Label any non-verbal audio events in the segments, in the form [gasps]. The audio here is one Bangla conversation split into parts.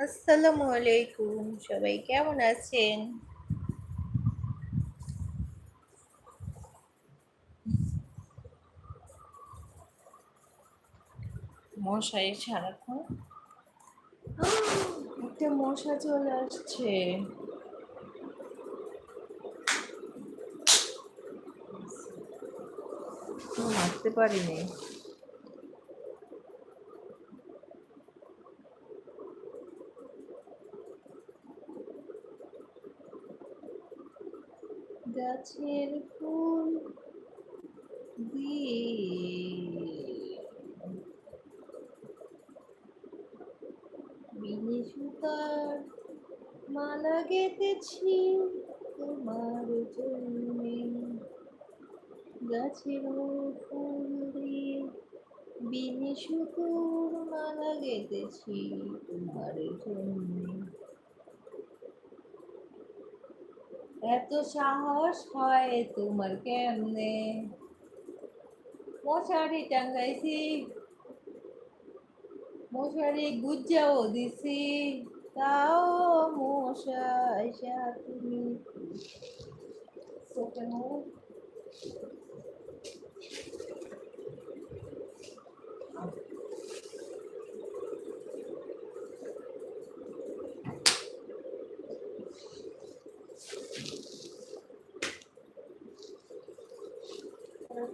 আসসালামু আলাইকুম সবাই কেমন আছেন? মশাই সারাক্ষণ? [gasps] একটা মশা চলে আসছে। মারতে পারিনি। গাছের ফুল দিয়ে। সুতার মালা গেতেছি তোমার জন্যে। গাছের ফুল দিয়ে বিনি সুতোর মালা গেতেছি তোমার জন্যে। এত সাহস হয় তোমার কেমনে? মশারি টাঙ্গাইছি মশারি গুজ্জাও দিছি তাও মশাই তুমি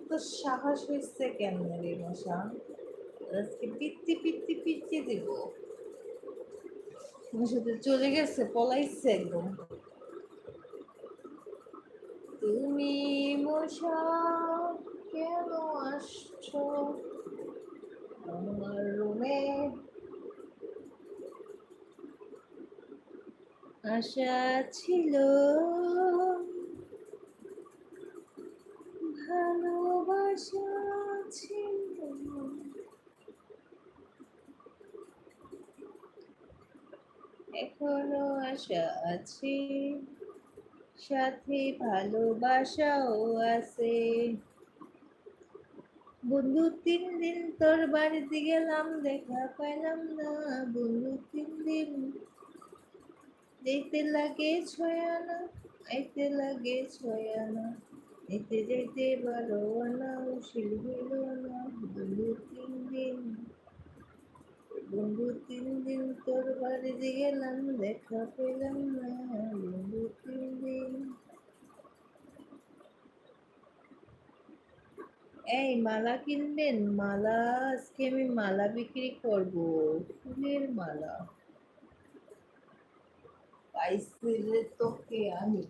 তো সাহস হয়েছে কেন রে মশা? আজকে পিত্তি পিত্তি পিত্তি দিব। মশাতে চলে গেছে, পলাইছে একদম। তুমি মশা, কেন আসছো? আমার রুমে আশা ছিল আছে, সাথে ভালোবাসাও আছে। বন্ধু, তিন দিন তোর বাড়িতে গেলাম, দেখা পাইলাম না। বন্ধু, তিন দিন দেখতে লাগে ছয়ানা, আইতে লাগে ছয়ানা। এতে যেতে পারো না উশিল হইল না। বন্ধু, তিন দিন বন্ধু তিন দিন তোর বাড়িতে গেলাম দেখা পেলাম না বন্ধু তিন দিন। এই মালা কিনবেন? মালা, আজকে আমি মালা বিক্রি করব, ফুলের মালা। পাইছি তোকে আমি।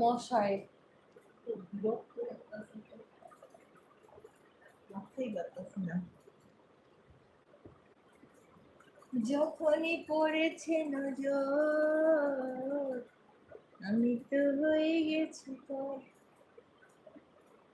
মশাই না যখনই পড়েছে নজর আমি তো হয়ে গেছি তো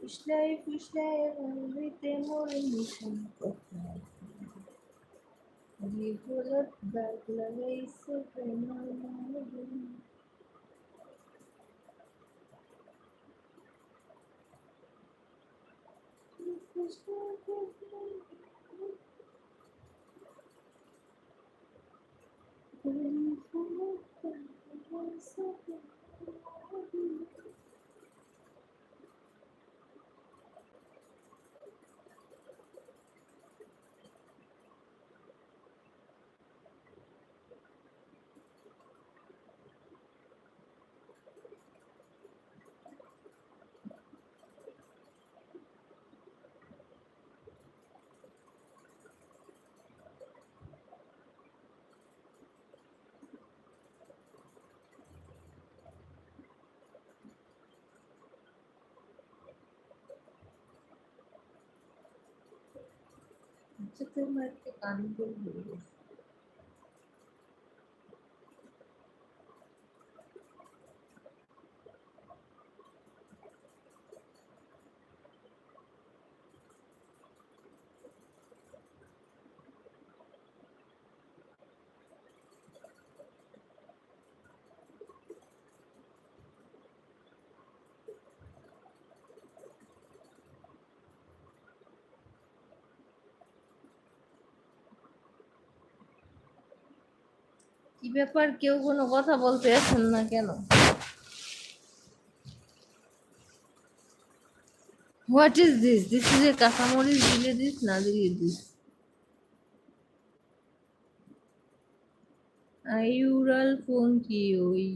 ফুসলাই ফুসলাই মন্দিতে মোরে মিশন কোথায় হলুদ দাগ লাগাইছে প্রেমার ফুসলাই লাগাইছো আচ্ছা তোমার একটা গান বলব কি ব্যাপার? কেউ কোনো কথা বলতে আসেন না কেন? What is this this is a কাঁচামরিচ দিলে দিস, না দিলে দিস। আই উড়াল ফোন কি ওই?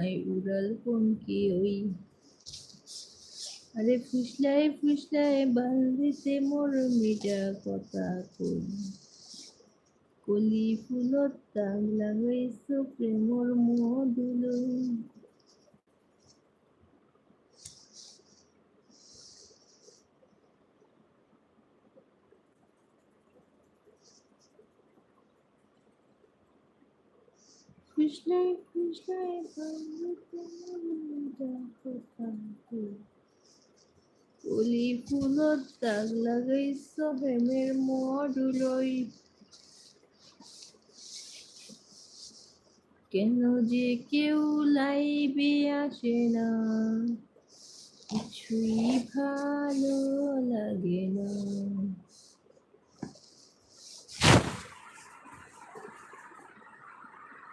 আই উড়াল ফোন কি ওই? আরে ফুসলায় ফুসলায় বান্ধিতে মোর মিটা কথা কই? কলি ফুলত তাক লাগাইছো প্রেমর মধুলই কথা কই কলি ফুলত তাক লাগাইছো প্রেমের মধুলই কেন যে কেউ লাইবে আসে না? কিছুই ভালো লাগে না।